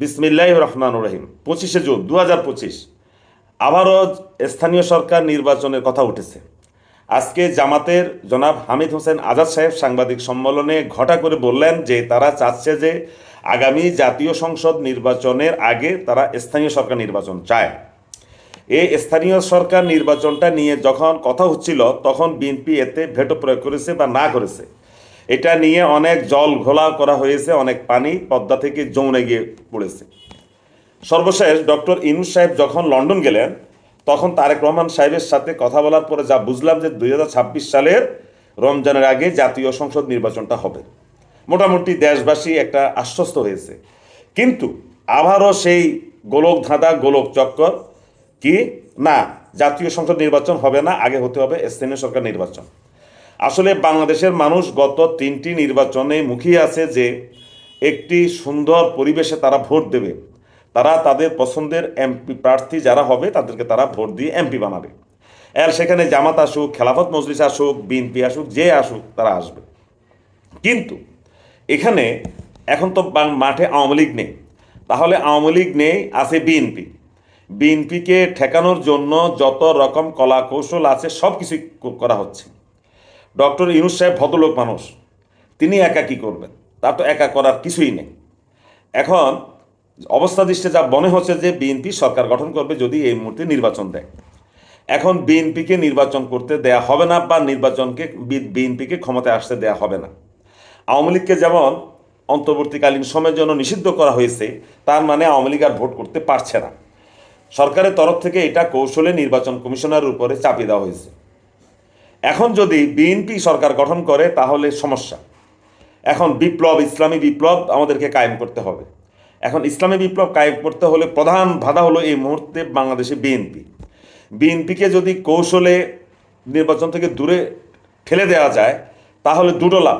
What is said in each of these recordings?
বিসমিল্লাহ রহমান রহিম। পঁচিশে জুন দু হাজার পঁচিশ। আবারও স্থানীয় সরকার নির্বাচনের কথা উঠেছে। আজকে জামাতের জনাব হামিদ হোসেন আজাদ সাহেব সাংবাদিক সম্মেলনে ঘটা করে বললেন যে, তারা চাচ্ছে যে আগামী জাতীয় সংসদ নির্বাচনের আগে তারা স্থানীয় সরকার নির্বাচন চায়। এই স্থানীয় সরকার নির্বাচনটা নিয়ে যখন কথা হচ্ছিল, তখন বিএনপি এতে ভেটো প্রয়োগ করেছে বা না করেছে। এটা নিয়ে অনেক জল ঘোলা করা হয়েছে, অনেক পানি পদ্মা থেকে যমুনে গিয়ে পড়েছে। সর্বশেষ ডক্টর ইনুস সাহেব যখন লন্ডন গেলেন, তখন তারেক রহমান সাহেবের সাথে কথা বলার পরে যা বুঝলাম যে দুই হাজার ছাব্বিশ সালের রমজানের আগে জাতীয় সংসদ নির্বাচনটা হবে। মোটামুটি দেশবাসী একটা আশ্বস্ত হয়েছে। কিন্তু আবারও সেই গোলক ধাঁধা, গোলক চক্কর কি? না, জাতীয় সংসদ নির্বাচন হবে না, আগে হতে হবে স্থানীয় সরকার নির্বাচন। আসলে বাংলাদেশের মানুষ গত তিনটি নির্বাচনে মুখিয়ে আছে যে একটি সুন্দর পরিবেশে তারা ভোট দেবে। তারা তাদের পছন্দের এমপি প্রার্থী যারা হবে, তাদেরকে তারা ভোট দিয়ে এমপি বানাবে। আর সেখানে জামাত আসুক, খেলাফত মজলিস আসুক, বিএনপি আসুক, যে আসুক, তারা আসবে। কিন্তু এখানে এখন তো মাঠে আওয়ামী লীগ নেই। তাহলে আওয়ামী লীগ নেই, আছে বিএনপি। বিএনপিকে ঠেকানোর জন্য যত রকম কলা কৌশল আছে সব কিছুই করা হচ্ছে। ডক্টর ইনুস সাহেব ভদ্রলোক মানুষ। তিনি একা কি করবেন? তার তো একা করার কিছুই নেই। এখন অবস্থা দৃষ্টে যা মনে হচ্ছে যে বিএনপি সরকার গঠন করবে যদি এই মুহূর্তে নির্বাচন দেয়। এখন বিএনপিকে নির্বাচন করতে দেয়া হবে না বা নির্বাচনকে বিএনপিকে ক্ষমতায় আসতে দেয়া হবে না। আওয়ামী লীগকে যেমন অন্তর্বর্তীকালীন সময়ের জন্য নিষিদ্ধ করা হয়েছে, তার মানে আওয়ামী লীগ আর ভোট করতে পারছে না। সরকারের তরফ থেকে এটা কৌশলে নির্বাচন কমিশনারের উপরে চাপিয়ে দেওয়া হয়েছে। এখন যদি বিএনপি সরকার গঠন করে, তাহলে সমস্যা। এখন বিপ্লব, ইসলামী বিপ্লব আমাদেরকে কায়েম করতে হবে। এখন ইসলামী বিপ্লব কায়েম করতে হলে প্রধান বাধা হলো এই মুহূর্তে বাংলাদেশে বিএনপি। বিএনপিকে যদি কৌশলে নির্বাচন থেকে দূরে ঠেলে দেওয়া যায়, তাহলে দুটো লাভ।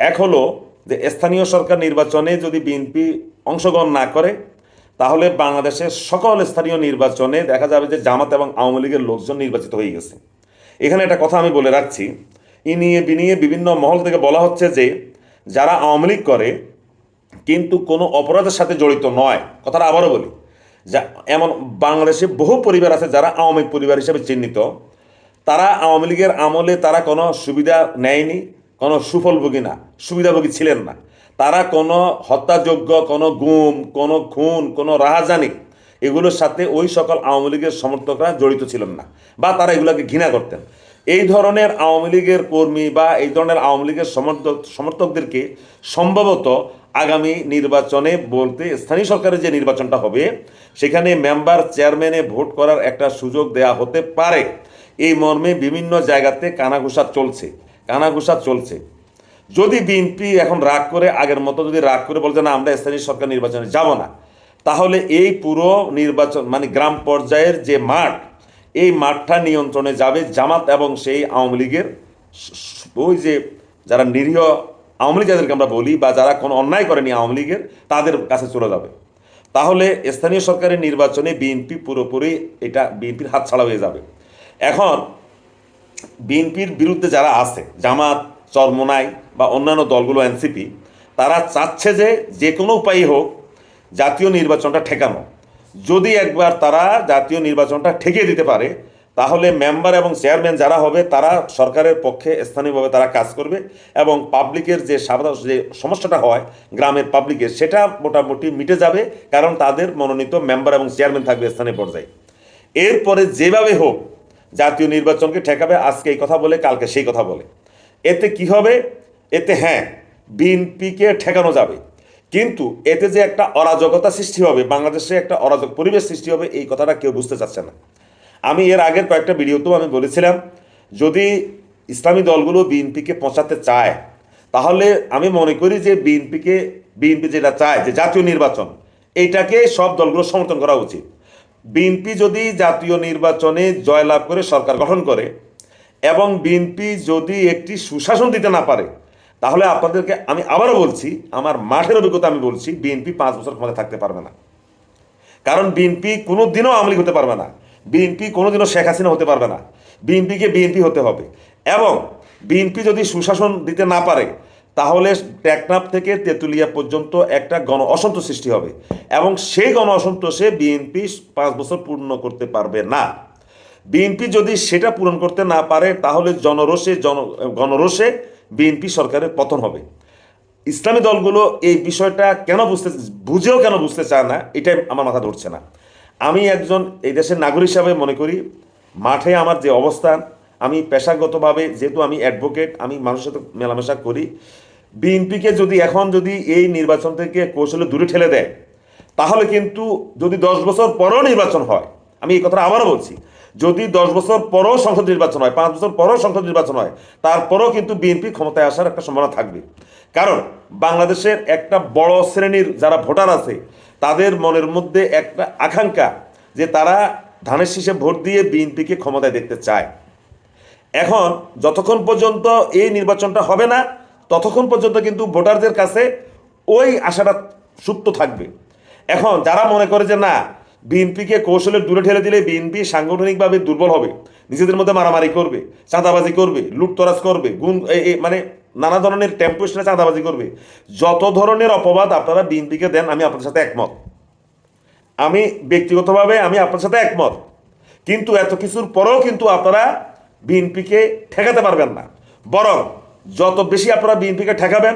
এক হলো যে স্থানীয় সরকার নির্বাচনে যদি বিএনপি অংশগ্রহণ না করে, তাহলে বাংলাদেশের সকল স্থানীয় নির্বাচনে দেখা যাবে যে জামাত এবং আওয়ামী লীগের লোকজন নির্বাচিত হয়ে গেছে। এখানে একটা কথা আমি বলে রাখছি। ই নিয়ে বিনিয়ে বিভিন্ন মহল থেকে বলা হচ্ছে যে, যারা আওয়ামী লীগ করে, কিন্তু কোনো অপরাধের সাথে জড়িত নয়। কথাটা আবারও বলি। যা, এমন বাংলাদেশে বহু পরিবার আছে যারা আওয়ামী পরিবার হিসেবে চিহ্নিত। তারা আওয়ামী লীগের আমলে তারা কোনো সুবিধা নেয়নি, কোনো সুফলভোগী না, সুবিধাভোগী ছিলেন না। তারা কোনো হত্যাযোগ্য, কোনো গুম, কোনো খুন, কোনো রাহাজানি এগুলোর সাথে ওই সকল আওয়ামী লীগের সমর্থকরা জড়িত ছিলেন না বা তারা এগুলোকে ঘৃণা করতেন। এই ধরনের আওয়ামী লীগের কর্মী বা এই ধরনের আওয়ামী লীগের সমর্থক সমর্থকদেরকে সম্ভবত আগামী নির্বাচনে বলতে স্থানীয় সরকারের যে নির্বাচনটা হবে, সেখানে মেম্বার চেয়ারম্যানে ভোট করার একটা সুযোগ দেয়া হতে পারে। এই মর্মে বিভিন্ন জায়গাতে কানাঘুষা চলছে কানাঘুষা চলছে। যদি বিএনপি এখন রাগ করে, আগের মতো যদি রাগ করে বলছে না, আমরা স্থানীয় সরকার নির্বাচনে যাব না তাহলে এই পুরো নির্বাচন মানে গ্রাম পর্যায়ের যে মাঠ, এই মাঠটা নিয়ন্ত্রণে যাবে জামাত এবং সেই আওয়ামী লীগের ওই যে যারা নিরীহ আওয়ামী লীগ যাদেরকে আমরা বলি বা যারা কোনো অন্যায় করেনি আওয়ামী লীগের, তাদের কাছে চলে যাবে। তাহলে স্থানীয় সরকারের নির্বাচনে বিএনপি পুরোপুরি এটা বিএনপির হাত ছাড়া হয়ে যাবে। এখন বিএনপির বিরুদ্ধে যারা আছে, জামাত, চরমোনাই বা অন্যান্য দলগুলো, এনসিপি, তারা চাচ্ছে যে যে কোনো উপায়ই হোক জাতীয় নির্বাচনটা ঠেকানো। যদি একবার তারা জাতীয় নির্বাচনটা ঠেকিয়ে দিতে পারে, তাহলে মেম্বার এবং চেয়ারম্যান যারা হবে, তারা সরকারের পক্ষে স্থানীয়ভাবে তারা কাজ করবে এবং পাবলিকের যে সাধারণ, যে সমস্যাটা হয় গ্রামের পাবলিকের সেটা মোটামুটি মিটে যাবে কারণ তাদের মনোনীত মেম্বার এবং চেয়ারম্যান থাকবে স্থানীয় পর্যায়ে। এরপরে যেভাবে হোক, জাতীয় নির্বাচনকে ঠেকাবে, আজকে এই কথা বলে, কালকে সেই কথা বলে। এতে কি হবে? এতে হ্যাঁ বিএনপিকে ঠেকানো যাবে। কিন্তু এতে যে একটা অরাজকতা সৃষ্টি হবে, বাংলাদেশে একটা অরাজক পরিবেশ সৃষ্টি হবে, এই কথাটা কেউ বুঝতে চাচ্ছে না। আমি এর আগের কয়েকটা ভিডিওতেও আমি বলেছিলাম, যদি ইসলামী দলগুলো বিএনপিকে পৌঁছাতে চায়, তাহলে আমি মনে করি যে বিএনপিকে, বিএনপি যেটা চায়, যে জাতীয় নির্বাচন, এইটাকে সব দলগুলো সমর্থন করা উচিত। বিএনপি যদি জাতীয় নির্বাচনে জয়লাভ করে সরকার গঠন করে, এবং বিএনপি যদি একটি সুশাসন দিতে না পারে তাহলে আপনাদেরকে আমি আবারও বলছি, আমার মাঠের অভিজ্ঞতা আমি বলছি, বিএনপি পাঁচ বছর ক্ষমতায় থাকতে পারবে না। কারণ বিএনপি কোনো দিনও আওয়ামী লীগ হতে পারবে না। বিএনপি কোনো দিনও শেখ হাসিনা হতে পারবে না। বিএনপিকে বিএনপি হতে হবে। এবং বিএনপি যদি সুশাসন দিতে না পারে, তাহলে টেকনাফ থেকে তেঁতুলিয়া পর্যন্ত একটা গণ অসন্তোষ সৃষ্টি হবে। এবং সেই গণ অসন্তোষে বিএনপি পাঁচ বছর পূর্ণ করতে পারবে না। বিএনপি যদি সেটা পূরণ করতে না পারে, তাহলে জনরোষে, জন গণরোষে বিএনপি সরকারের পতন হবে। ইসলামী দলগুলো এই বিষয়টা কেন বুঝতে বুঝেও কেন বুঝতে চায় না, এটাই আমার মাথা ধরছে না। আমি একজন এই দেশের নাগরিক হিসাবে মনে করি, মাঠে আমার যে অবস্থান, আমি পেশাগতভাবে যেহেতু আমি অ্যাডভোকেট আমি মানুষের সাথে মেলামেশা করি, বিএনপিকে যদি এখন যদি এই নির্বাচন থেকে কৌশলে দূরে ঠেলে দেয়, তাহলে কিন্তু যদি দশ বছর পরেও নির্বাচন হয়, আমি এই কথাটা আবারও বলছি যদি দশ বছর পরও সংসদ নির্বাচন হয়, পাঁচ বছর পরও সংসদ নির্বাচন হয়, তারপরও কিন্তু বিএনপি ক্ষমতায় আসার একটা সম্ভাবনা থাকবে। কারণ বাংলাদেশের একটা বড় শ্রেণির যারা ভোটার আছে, তাদের মনের মধ্যে একটা আকাঙ্ক্ষা যে তারা ধানের শীষে ভোট দিয়ে বিএনপিকে ক্ষমতায় দেখতে চায়। এখন যতক্ষণ পর্যন্ত এই নির্বাচনটা হবে না, ততক্ষণ পর্যন্ত কিন্তু ভোটারদের কাছে ওই আশাটা সুপ্ত থাকবে। এখন যারা মনে করে যে না বিএনপিকে কৌশলে দূরে ঠেলে দিলে বিএনপি সাংগঠনিকভাবে দুর্বল হবে। নিজেদের মধ্যে মারামারি করবে, চাঁদাবাজি করবে, লুটতরাজ করবে গুণ মানে নানা ধরনের টেম্পো স্ট্যান্ডে চাঁদাবাজি করবে। যত ধরনের অপবাদ আপনারা বিএনপিকে দেন, আমি আপনার সাথে একমত। আমি ব্যক্তিগতভাবে আমি আপনার সাথে একমত। কিন্তু এত কিছুর পরেও কিন্তু আপনারা বিএনপিকে ঠেকাতে পারবেন না। বরং যত বেশি আপনারা বিএনপিকে ঠেকাবেন,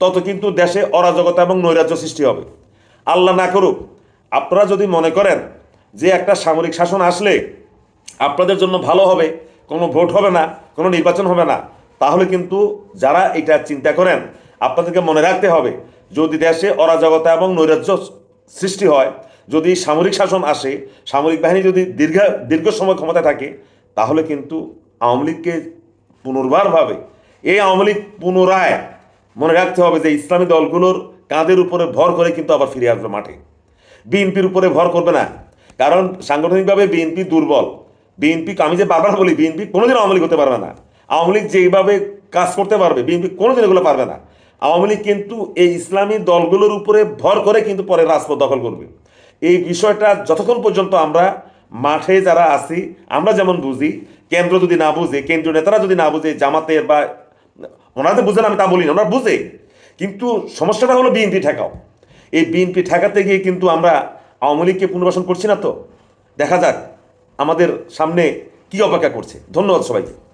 তত কিন্তু দেশে অরাজকতা এবং নৈরাজ্য সৃষ্টি হবে। আল্লাহ না করুক আপনারা যদি মনে করেন যে একটা সামরিক শাসন আসলে আপনাদের জন্য ভালো হবে, কোনো ভোট হবে না, কোনো নির্বাচন হবে না, তাহলে কিন্তু যারা এটা চিন্তা করেন, আপনাদেরকে মনে রাখতে হবে, যদি দেশে অরাজকতা এবং নৈরাজ্য সৃষ্টি হয়, যদি সামরিক শাসন আসে, সামরিক বাহিনী যদি দীর্ঘ দীর্ঘ সময় ক্ষমতায় থাকে, তাহলে কিন্তু আওয়ামী লীগকে পুনর্বারভাবে, এই আওয়ামী লীগ পুনরায় মনে রাখতে হবে যে ইসলামী দলগুলোর কাঁধের উপরে ভর করে কিন্তু আবার ফিরে আসবে মাঠে। বিএনপির উপরে ভর করবে না। কারণ সাংগঠনিকভাবে বিএনপি দুর্বল। বিএনপি আমি যে বারবার বলি, বিএনপি কোনোদিন আওয়ামী লীগ হতে পারবে না। আওয়ামী লীগ যেইভাবে কাজ করতে পারবে, বিএনপি কোনোদিন এগুলো পারবে না। আওয়ামী লীগ কিন্তু এই ইসলামী দলগুলোর উপরে ভর করে কিন্তু পরে রাজপথ দখল করবে। এই বিষয়টা যতক্ষণ পর্যন্ত আমরা মাঠে যারা আছি, আমরা যেমন বুঝি, কেন্দ্র যদি না বুঝে, কেন্দ্রীয় নেতারা যদি না বুঝে, জামাতের বা ওনারা ওনাদের বুঝেন আমি তা বলি না ওনারা বুঝে। কিন্তু সমস্যাটা হলো বিএনপি ঠেকাও। এই বিএনপি ঠেকাতে গিয়ে কিন্তু আমরা আওয়ামী লীগকে পুনর্বাসন করছি না তো? দেখা যাক আমাদের সামনে কি অপেক্ষা করছে। ধন্যবাদ সবাইকে।